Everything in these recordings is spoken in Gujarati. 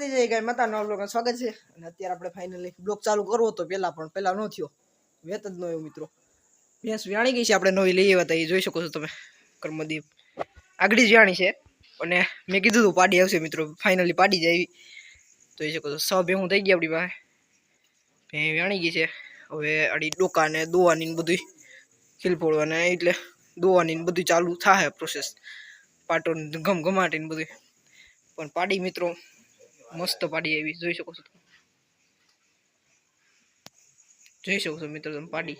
માતાજી જય ગાય, માતાનો બ્લોગ સ્વાગત છે. અને અત્યારે આપણે ફાઇનલી બ્લોગ ચાલુ કરવો હતો, પહેલાં પણ, પહેલાં ન થયો. વેત જ ન મિત્રો. ભેંસ વ્યાણી ગઈ છે, આપણે નવી લઈ આવ્યા હતા, એ જોઈ શકો છો તમે, કર્મદીપ. આગળી જ વ્યાણી છે. અને મેં કીધું હતું પાડી આવશે મિત્રો ફાઇનલી પાડી જાય જોઈ શકો છો, સ ભેહું થઈ ગઈ આપણી પાસે. ભેં વ્યાણી ગઈ છે. હવે અડી ડોકા ને દોવાની ને બધું ખીલફોડવાને એટલે દોવાની ને બધું ચાલુ થાય પ્રોસેસ પાટો ગમ ગમાટીને બધું પણ પાડી મિત્રો મસ્ત પાડી આવી. જોઈ શકો છો તમે. જોઈ શકો છો મિત્રો તમે પાડી.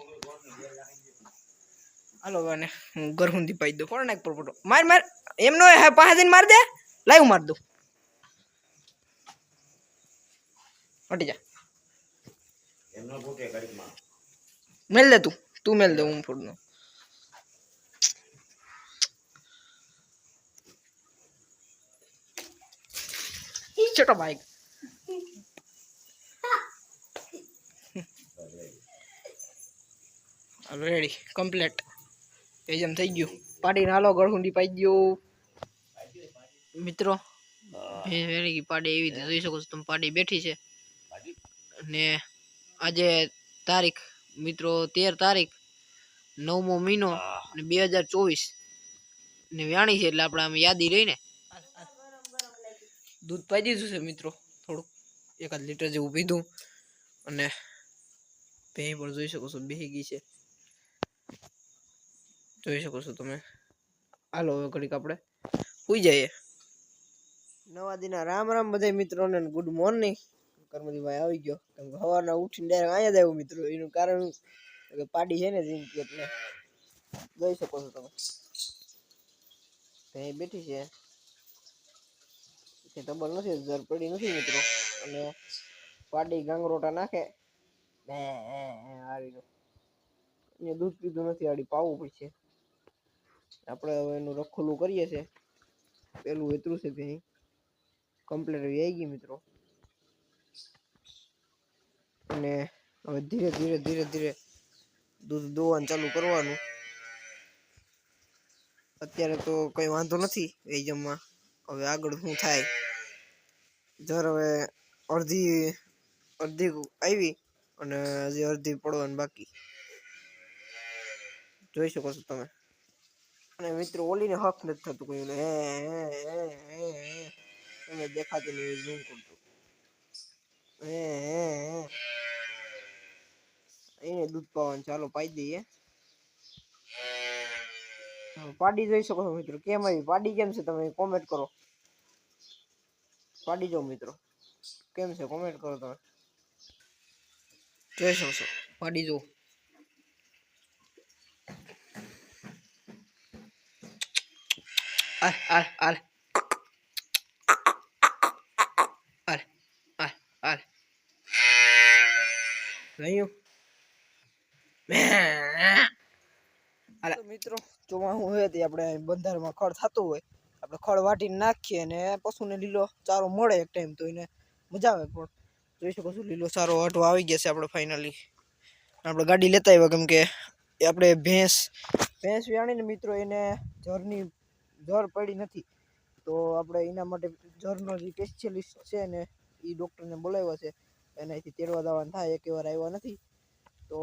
હાલો હવે હું હું ગરહુંદી પાઈ દઉં. કોણ નાખ પોટો માર માર. એમનો પાસે જઈને માર દે. લાઈવ માર દઉં. હટી જા. મેલ દે તું. તું મેલ દે હું ફૂડનો છોટો બાઈક રેડી કમ્પ્લેટ એ જેમ થઈ ગયું. પાડી નાલો ગળહુંડી પાઈ ગયો મિત્રો વેરી પાડી એવી રીતે જોઈ શકો છો તમે પાડી બેઠી છે. ને આજે તારીખ મિત્રો તેર તારીખ નવમો મહિનો ને બે હજાર ચોવીસ. ને વ્યાણી છે એટલે આપણે આમ યાદી રહીને દૂધ પાઈ દીધું છે મિત્રો, થોડુંક. એકાદ લીટર જેવું પીધું. અને ભેં પણ જોઈ શકો છો, બેહી છે. જોઈ શકો છો તમે. હાલો, હવે ઘડીક આપણે સુઈ જઈએ. નવા દિના રામ રામ બધા મિત્રોને ગુડ મોર્નિંગ કર્મદીભાઈ આવી ગયો. કેમ કે સવારના ઉઠીને ડાયરેક્ટ અહીંયા જ મિત્રો. એનું કારણ પાડી છે ને જિંદગી એટલે. જોઈ શકો છો તમે. ભેં બેઠી છે. કે ડબલ નથી જર પડી નથી મિત્રો. અને પાડી ગાંગરોટા નાખે. હે આવી ગયો અહીંયા દૂધ પીધું નથી આડી પાવું પડશે આપણે હવે એનું રખોલું કરીએ છે. પેલું વેતરું છે ભેં કમ્પ્લેટ આવી ગઈ મિત્રો. અને હવે ધીરે ધીરે ધીરે ધીરે દૂધ દોવાનું ચાલુ કરવાનું. અત્યારે તો કઈ વાંધો નથી, એ જમવા. હવે આગળ શું થાય? જર હવે અડધી અડધી આવી અને હજી અડધી પડવાની બાકી. જોઈ શકો છો તમે. અને મિત્રો, ઓલીને હક નથી થતું કોઈ હે હે તમે દેખાતી નહીં ઝૂમ કરતું. હે હે. એને દૂધ પાવાનું. ચાલો પાઈ દઈએ. પાડી જોઈ શકો છો મિત્રો. કેમ આવી? પાડી કેમ છે તમે? કોમેન્ટ કરો. પાડી જાઓ મિત્રો. કેમ છે? કોમેન્ટ કરો તમે. જોઈ શકો છો. પાડી જાઓ આલ આલ આલ. આલ આલ આલ. રહ્યું હાલે મિત્રો ચોમાસું હોય તે આપણે બંધારમાં ખડ થતું હોય આપણે ખડ વાટીને નાખીએ અને પશુને લીલો ચારો મળે એક ટાઈમ તો એને મજા આવે પણ. જોઈ શકો છો લીલો ચારો હટવા આવી ગયા છે આપણે ફાઇનલી આપણે ગાડી લેતા આવ્યા કેમ કે આપણે ભેંસ ભેંસ વ્યાણીને મિત્રો એને જરની જર પડી નથી. તો આપણે એના માટે જરનો જે સ્પેશિયલિસ્ટ છે ને એ ડૉક્ટરને બોલાવ્યો છે. એનાથી તેડવા દાવાનું થાય એક વાર આવ્યા નથી. તો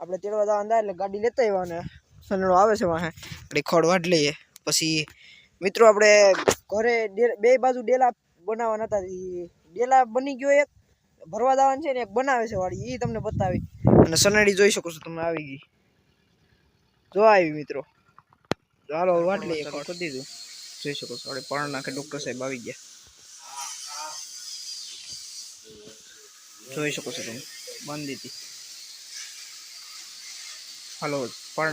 આપણે તેડવા જવા અંદાજ એટલે ગાડી લેતા આવ્યા સનડો આવે છે વાહે. આપણે ખોડ વાટ લઈએ. પછી મિત્રો આપણે ઘરે બે બાજુ ડેલા બનાવવાના હતા. ડેલા બની ગયો એક, ભરવા દાવાનું છે ને એક બનાવે છે વાળી. એ તમને બતાવી. અને સનડી જોઈ શકો છો તમે આવી ગઈ. જો આવી મિત્રો. ચાલો વાટ લઈએ કરી દીધું. જોઈ શકો છો, આપણે પણ નાખે ડૉક્ટર સાહેબ આવી ગયા. જોઈ શકો છો તમે. બાંધી હતી હાલો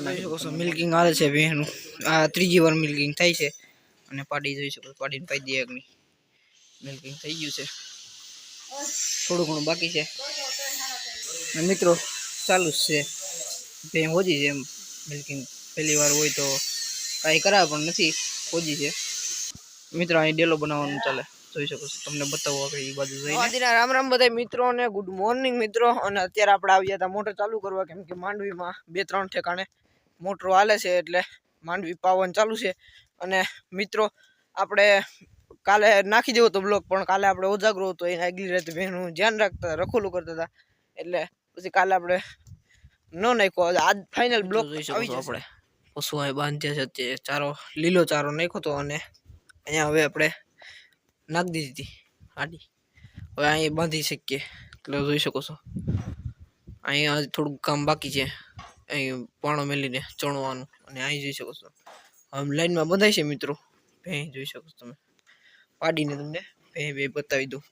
જોઈ શકો છો મિલ્કિંગ આવે છે ભેંસનું આ ત્રીજી વાર મિલ્કિંગ થાય છે. અને પાડી જોઈ શકો પાડીને પાઈ દઈએ અગ્નિ મિલ્કિંગ થઈ ગયું છે. થોડું ઘણું બાકી છે. મિત્રો ચાલુ જ છે. ભેં હોજી છે એમ. મિલ્કિંગ પહેલી વાર હોય તો કાંઈ કરાવે પણ નથી હોજી છે. મિત્રો અહીં ડેલો બનાવવાનું ચાલે. જોઈ શકો છો તમને બતાવો આપણે એ બાજુ જઈને. રામ રામ બધા મિત્રો અને ગુડ મોર્નિંગ મિત્રો. અને અત્યારે આપણે આવ્યા હતા મોટર ચાલુ કરવા કેમ કે માંડવીમાં બે ત્રણ ઠેકાણે મોટરો હાલે છે એટલે માંડવી પાવન ચાલુ છે. અને મિત્રો આપણે કાલે નાખી દેવો તો બ્લોક પણ કાલે આપણે ઉજાગરો હતો એને આગલી રાતે બહેનું ધ્યાન રાખતા રખોલું કરતા હતા. એટલે પછી કાલે આપણે ન નાખ્યો આજ ફાઇનલ બ્લોક આવી જશે. આપણે. પશુ અહીં બાંધ્યા છે તે ચારો લીલો ચારો નાખ્યો હતો અને અહીંયા હવે આપણે નાખી દીધી હતી. આડી હવે અહીં બાંધી શકીએ એટલે જોઈ શકો છો. અહીંયા થોડુંક કામ બાકી છે. અહીં પાણો મેલીને ચણવાનું અને અહીં જોઈ શકો છો. આમ લાઈનમાં બંધાય છે મિત્રો. ભેં જોઈ શકો છો તમે. પાડીને તમને ભેં બે બતાવી દઉં.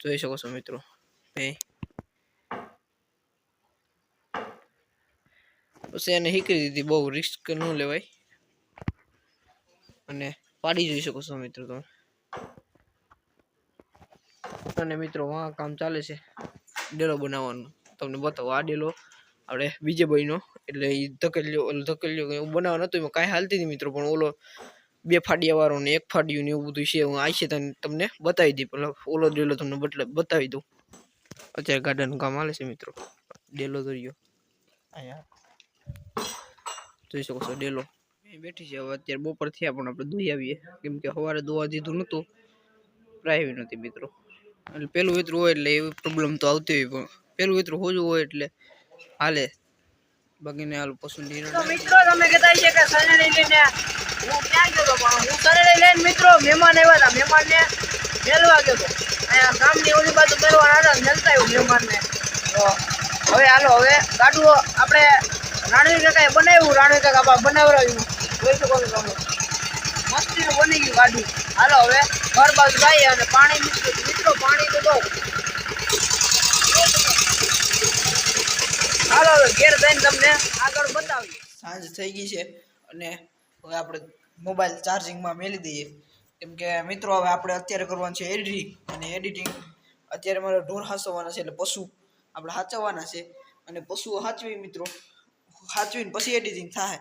જોઈ શકો છો મિત્રો. ભેં પછી એને હીકરી દીધી. બહુ રિસ્ક ન લેવાય. અને પાડી જોઈ શકો છો મિત્રો તમે. અને મિત્રો વાં કામ ચાલે છે. ડેલો બનાવવાનું. તમને બતાવો આ ડેલો આપણે બીજે ભાઈનો એટલે એ ધકેલ્યો ઓલો ધકેલ્યો એવું બનાવવાનું હતું એમાં કાંઈ હાલતી નહીં મિત્રો પણ ઓલો બે ફાડિયાવાળો ને એક ફાડિયું ને એવું બધું છે હું આવી છે તમને બતાવી દઈ પેલા ઓલો ડેલો તમને બટલે બતાવી દઉં. અત્યારે ગાર્ડન કામ હાલે છે મિત્રો. ડેલો દોર્યો. અહીંયા. જોઈ શકો છો ડેલો. બેઠી છે હવે અત્યારે બપોર થયા પણ આપણે દોઈ આવીએ. કેમ કે સવારે દોવા દીધું નહોતું. પ્રાઇવી નથી મિત્રો. એટલે પેલું વિતરું હોય એટલે એવી પ્રોબ્લેમ તો આવતી હોય પણ પેલું વિતરું હોજું હોય એટલે હાલે. બાકીને હાલ પસંદ મિત્રો તમે કહેતા છે કે સરેડી લઈને હું ક્યાં ગયો પણ હું સનેડી લઈને મિત્રો મહેમાન આવ્યા હતા. મહેમાનને મેળવા ગયો અહીંયા ગામની ઓલી બાજુ મેળવાના હતા મેળતા આવ્યું મહેમાનને. તો હવે હાલો, હવે ગાડું આપણે રાણવી કાકાએ બનાવ્યું રાણવી કાકા બનાવડાવ્યું. જોઈ શકો છો તમે. મસ્તીનું બની ગયું ગાડું હાલો હવે ઘર બાજુ જઈએ અને પાણી મિત્રો મિત્રો, પાણી તો દો હાલો હવે ઘેર જઈને તમને આગળ બતાવીએ. સાંજ થઈ ગઈ છે અને હવે આપણે મોબાઈલ ચાર્જિંગમાં મેલી દઈએ. કેમ કે મિત્રો, હવે આપણે અત્યારે કરવાનું છે એડિટિંગ અને એડિટિંગ અત્યારે મારે ઢોર હાંચવવાના છે એટલે પશુ આપણે હાચવવાના છે. અને પશુઓ હાચવી મિત્રો. હાચવીને પછી એડિટિંગ થાય.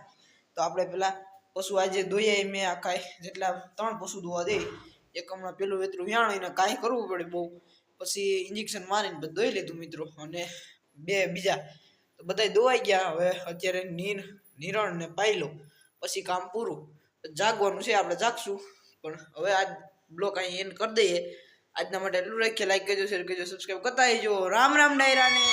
તો આપણે પેલા પશુ આજે દોઈએ મેં આ કાંઈ જેટલા ત્રણ પશુ દોવા દે, એક હમણાં પેલું વેતરું વ્યાણું, એને કાંઈ કરવું પડે બહુ. પછી ઇન્જેક્શન મારીને બધું દોઈ લીધું મિત્રો, અને બે બીજા. તો બધાય દોવાઈ ગયા, હવે અત્યારે નીર નિરણ ને પાયલો. પછી કામ પૂરું. જાગવાનું છે, આપણે જાગશું. પણ હવે આજ બ્લોક અહીં એન્ડ કરી દઈએ. આજના માટે એટલું રાખીએ. લાઈક કરજો શેર કરજો સબસ્ક્રાઈબ કરતા આવજો રામ રામ ડાયરાને.